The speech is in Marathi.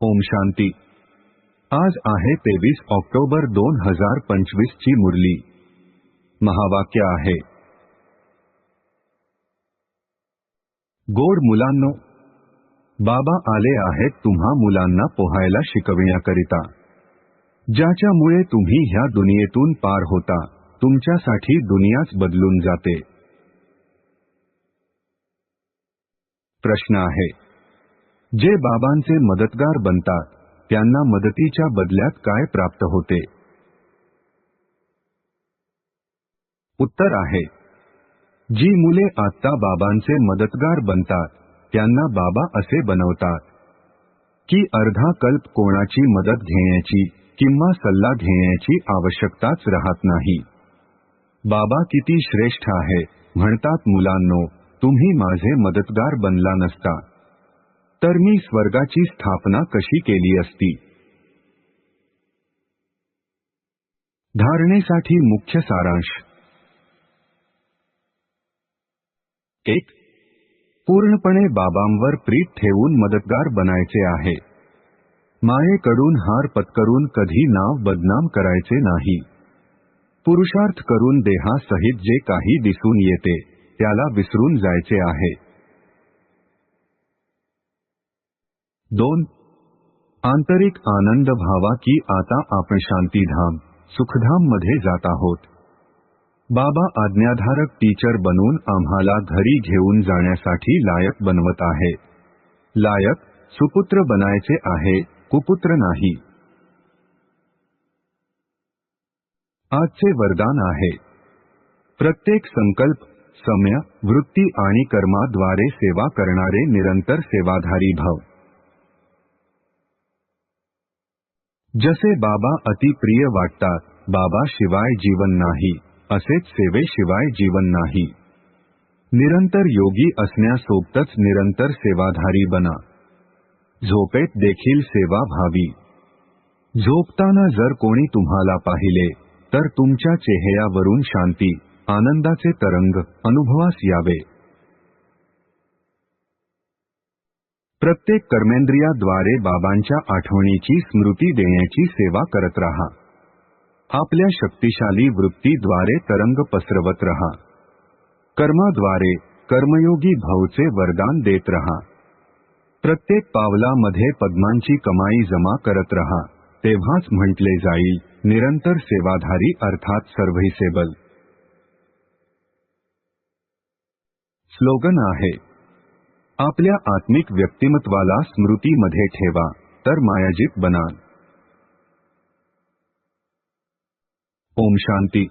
ओम शांती. आज आहे तेवीस ऑक्टोबर दोन हजार पंचवीस ची मुरली. महावाक्य आहे. गोड मुलांनो बाबा आले आहेत तुम्हा मुलांना पोहायला शिकविण्याकरिता. ज्याच्यामुळे तुम्ही ह्या दुनियेतून पार होता तुमच्यासाठी दुनियाच बदलून जाते. प्रश्न आहे. जे बाबांचे मदतगार बनतात त्यांना मदतीच्या बदल्यात काय प्राप्त होते? उत्तर आहे. जी मुले आत्ता बाबांचे मदतगार बनतात त्यांना बाबा असे बनवतात. की अर्धा कल्प कोणाची मदत घेण्याची किंवा सल्ला घेण्याची आवश्यकताच राहत नाही. बाबा किती श्रेष्ठ आहे म्हणतात मुलांनो तुम्ही माझे मदतगार बनला नसता. तर मी स्वर्गाची स्थापना कशी केली असती? धारणेसाठी मुख्य सारांश. एक पूर्णपणे बाबांवर प्रीत ठेवून मदतगार बनायचे आहे. मायेकडून हार पत्करून कधी नाव बदनाम करायचे नाही. पुरुषार्थ करून देहासहित जे काही दिसून येते त्याला विसरून जायचे आहे. दोन आंतरिक आनंद भावा की आता आपण शांतीधाम सुखधाममध्ये जात आहोत बाबा आज्ञाधारक टीचर बनून आम्हाला घरी घेऊन जाण्यासाठी लायक बनवत आहे. लायक सुपुत्र बनायचे आहे कुपुत्र नाही. आजचे वरदान आहे. प्रत्येक संकल्प समय वृत्ती आणि कर्माद्वारे सेवा करणारे निरंतर सेवाधारी भाव. जसे बाबा अतिप्रिय वाटतात बाबा शिवाय जीवन नाही असेच सेवेशिवाय जीवन नाही. निरंतर योगी असण्यासोबतच निरंतर सेवाधारी बना. झोपेत देखील सेवा व्हावी. झोपताना जर कोणी तुम्हाला पाहिले तर तुमच्या चेहऱ्यावरून शांती आनंदाचे तरंग अनुभवास यावे. प्रत्येक कर्मेंद्रियाद्वारे बाबांच्या आठवणीची स्मृती देण्याची सेवा करत रहा. आपल्या शक्तिशाली वृत्तीद्वारे तरंग पसरवत रहा. कर्माद्वारे कर्मयोगी भाऊचे वरदान देत रहा. प्रत्येक पावलामध्ये पद्मांची कमाई जमा करत रहा. तेव्हाच म्हटले जाईल निरंतर सेवाधारी अर्थात सर्व्हिसेबल. स्लोगन आहे आपल्या आत्मिक व्यक्तिमत्वाला स्मृतीमध्ये ठेवा तर मायाजित बनाल. ओम शांती.